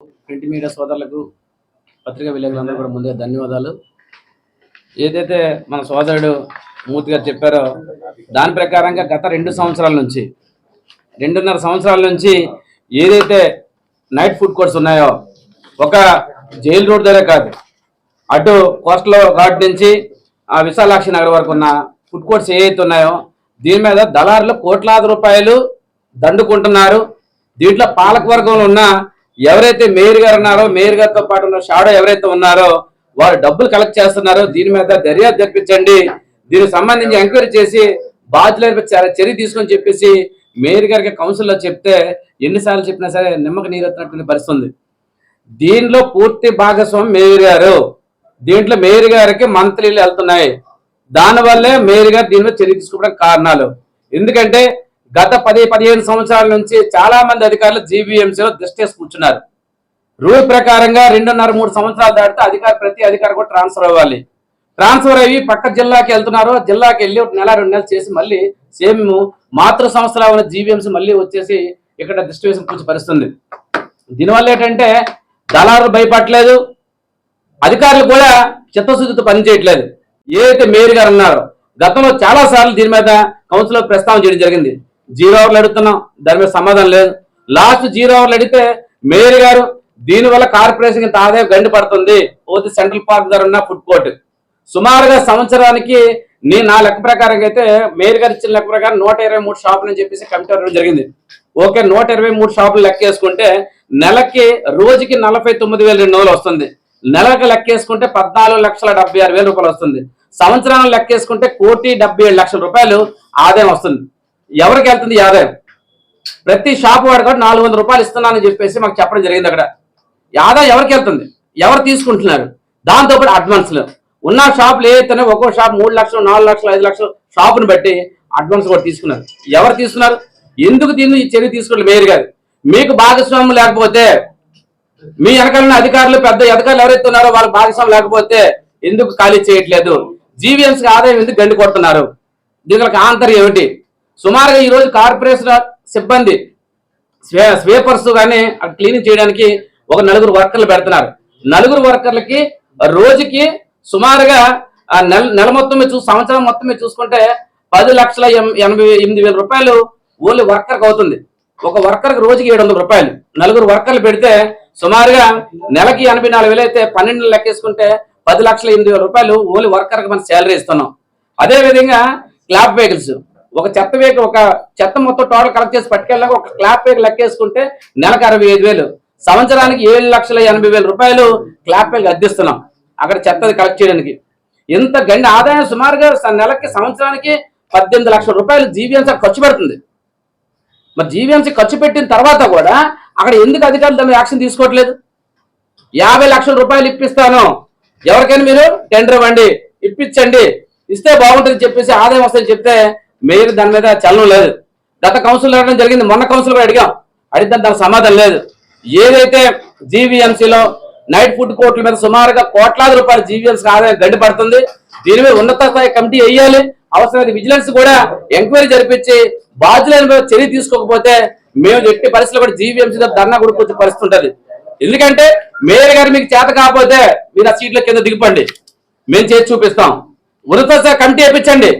Print media సోదరులకు పత్రికా విలేకరులందరూ కూడా ముందుగా ధన్యవాదాలు. ఏదైతే మన సోదరుడు మూర్తి గారు చెప్పారో దాని ప్రకారంగా గత రెండు సంవత్సరాల నుంచి రెండున్నర సంవత్సరాల నుంచి ఏదైతే నైట్ ఫుడ్ కోర్ట్స్ ఉన్నాయో ఒక జైలు రోడ్ దగ్గర కాదు అటు కోస్టల్ ఘాట్ నుంచి ఆ విశాలాక్షి నగర్ వరకు ఉన్న ఫుడ్ కోర్ట్స్ ఏవైతే ఉన్నాయో దీని మీద దళారులు కోట్లాది రూపాయలు దండుకుంటున్నారు. దీంట్లో పాలక వర్గంలో ఉన్న ఎవరైతే మేయర్ గారు ఉన్నారో మేయర్ గారితో పాటు ఉన్న షాడో ఎవరైతే ఉన్నారో వారు డబ్బులు కలెక్ట్ చేస్తున్నారో దీని మీద దర్యాప్తు జరిపించండి. దీనికి సంబంధించి ఎంక్వైరీ చేసి బాధ్యులపై చర్య తీసుకొని చెప్పేసి మేయర్ గారికి కౌన్సిల్లో చెప్తే ఎన్నిసార్లు చెప్పినా సరే నిమ్మక నీరెత్తినటువంటి పరిస్థితి ఉంది. దీనిలో పూర్తి భాగస్వామి మేయర్ గారు. దీంట్లో మేయర్ గారికి మంత్లీలు వెళ్తున్నాయి. దానివల్లే మేయర్ గారు దీనిలో చర్య తీసుకోవడానికి కారణాలు. ఎందుకంటే గత పది పదిహేను సంవత్సరాల నుంచి చాలా మంది అధికారులు జీబీఎంసీలో దృష్టి వేసి కూర్చున్నారు. రూల్ ప్రకారంగా రెండున్నర మూడు సంవత్సరాలు దాటితే అధికారి ప్రతి అధికారి కూడా ట్రాన్స్ఫర్ అవ్వాలి. ట్రాన్స్ఫర్ అయ్యి పక్క జిల్లాకి వెళ్తున్నారు. జిల్లాకి వెళ్ళి ఒక నెల రెండు నెలలు చేసి మళ్ళీ సేమ్ మాతృ సంస్థలో ఉన్న జీవీఎంసీ మళ్ళీ వచ్చేసి ఇక్కడ దృష్టి వేసి కూర్చు పరిస్థితుంది దీనివల్ల ఏంటంటే దళారులు భయపడలేదు అధికారులు కూడా చిత్తశుద్ధితో పనిచేయట్లేదు ఏదైతే మేయర్ గారు అన్నారో గతంలో చాలా సార్లు దీని మీద కౌన్సిల్ ప్రస్తావన చేయడం జరిగింది. జీరో అవర్లు అడుగుతున్నాం దాని మీద సమాధానం లేదు. లాస్ట్ జీరో అవర్లు అడిగితే మేయర్ గారు దీనివల్ల కార్పొరేషన్ ఇంత ఆదాయం గండి పడుతుంది. పోతే సెంట్రల్ పార్క్ ధర ఉన్న ఫుడ్ కోర్ట్. సుమారుగా సంవత్సరానికి నేను నా లెక్క ప్రకారం అయితే మేయర్ గారు ఇచ్చిన లెక్క ప్రకారం నూట ఇరవై మూడు షాపులు అని చెప్పేసి కమిటీ జరిగింది. ఓకే నూట ఇరవై మూడు షాపులు లెక్క వేసుకుంటే నెలకి రోజుకి నలభై తొమ్మిది వేల రెండు వందలు వస్తుంది. నెలకు లెక్కేసుకుంటే పద్నాలుగు లక్షల డెబ్బై ఆరు వేల రూపాయలు వస్తుంది. సంవత్సరాలు లెక్కేసుకుంటే కోటి డెబ్బై ఏడు లక్షల రూపాయలు ఆదాయం వస్తుంది. ఎవరికి వెళ్తుంది ఆదాయం ప్రతి షాప్ వాడు కూడా నాలుగు వందల రూపాయలు ఇస్తున్నానని చెప్పేసి మాకు చెప్పడం జరిగింది అక్కడ. ఈ ఆదాయం ఎవరికి వెళ్తుంది? ఎవరు తీసుకుంటున్నారు? దాంతోపాటు అడ్వాన్స్లు. ఉన్న షాపులు ఏదైతేనే ఒక్కో షాప్ మూడు లక్షలు నాలుగు లక్షలు ఐదు లక్షలు షాపును బట్టి అడ్వాన్స్ కూడా తీసుకున్నారు. ఎవరు తీసుకున్నారు? ఎందుకు దీన్ని ఈ చర్య తీసుకోవాలి మేయర్ గారు? మీకు భాగస్వామ్యం లేకపోతే మీ వెనకాలన్న అధికారులు పెద్ద అధికారులు ఎవరైతే ఉన్నారో వాళ్ళ భాగస్వామ్యం లేకపోతే ఎందుకు ఖాళీ చేయట్లేదు? జీవీఎంసీ ఆదాయం ఎందుకు గండి కొడుతున్నారు? దీనికి ఆంతర్యం ఏమిటి? సుమారుగా ఈరోజు కార్పొరేషన్ సిబ్బంది స్వే స్వీపర్స్ కానీ క్లీనింగ్ చేయడానికి ఒక నలుగురు వర్కర్లు పెడుతున్నారు. నలుగురు వర్కర్లకి రోజుకి సుమారుగా ఆ నెల నెల మొత్తం మీద చూ సంవత్సరం మొత్తం మీద చూసుకుంటే పది లక్షల ఎనభై ఎనిమిది వేల రూపాయలు ఓన్లీ వర్కర్కి అవుతుంది. ఒక వర్కర్కి రోజుకి ఏడు వందల రూపాయలు. నలుగురు వర్కర్లు పెడితే సుమారుగా నెలకి ఎనభై నాలుగు వేలు అయితే పన్నెండు లెక్కేసుకుంటే పది లక్షల ఎనిమిది వేల రూపాయలు ఓన్లీ వర్కర్కి మనం శాలరీ ఇస్తున్నాం. అదే విధంగా క్లాప్ వెహికల్స్. ఒక చెత్త వేగ ఒక చెత్త మొత్తం టోటల్ కలెక్ట్ చేసి పట్టుకెళ్ళాక ఒక క్లాప్ వేగ లెక్కేసుకుంటే నెలకు అరవై ఐదు వేలు. సంవత్సరానికి ఏడు లక్షల ఎనభై వేల రూపాయలు క్లాప్ వేగ అద్దిస్తున్నాం అక్కడ చెత్త కలెక్ట్ చేయడానికి. ఇంత గండి ఆదాయం సుమారుగా స- నెలకి సంవత్సరానికి పద్దెనిమిది లక్షల రూపాయలు జీవీఎంసీ ఖర్చు పెడుతుంది. మరి జీవీఎంసీ ఖర్చు పెట్టిన తర్వాత కూడా అక్కడ ఎందుకు అధికారులు దాని యాక్షన్ తీసుకోవట్లేదు? యాభై లక్షల రూపాయలు ఇప్పిస్తాను. ఎవరికైనా మీరు టెండర్ ఇవ్వండి ఇప్పించండి. ఇస్తే బాగుంటుంది చెప్పేసి ఆదాయం వస్తుందని చెప్తే మీరు దాని మీద చలనం లేదు. గత కౌన్సిల్ అడగడం జరిగింది. మొన్న కౌన్సిల్ కూడా అడిగాం. అడిగితే దానికి సమాధానం లేదు. ఏదైతే జీవీఎంసీలో నైట్ ఫుడ్ కోర్టుల మీద సుమారుగా కోట్లాది రూపాయలు జీవీఎంసీ ఆదాయం గడ్డి పడుతుంది. దీని మీద ఉన్నత స్థాయి కమిటీ వేయాలి. అవసరమైతే విజిలెన్స్ కూడా ఎంక్వైరీ జరిపించి బాధ్యులైన మీద చర్య తీసుకోకపోతే మేము ఎట్టి పరిస్థితుల్లో కూడా జీవీఎంసీ ధర్నా కొడుకొచ్చే పరిస్థితి ఉంటుంది. ఎందుకంటే మేయర్ గారు మీకు చేత కాకపోతే మీరు ఆ సీట్ల కింద దిగిపండి. మేము చేసి చూపిస్తాం. ఉన్నత స్థాయి కమిటీ వేయించండి.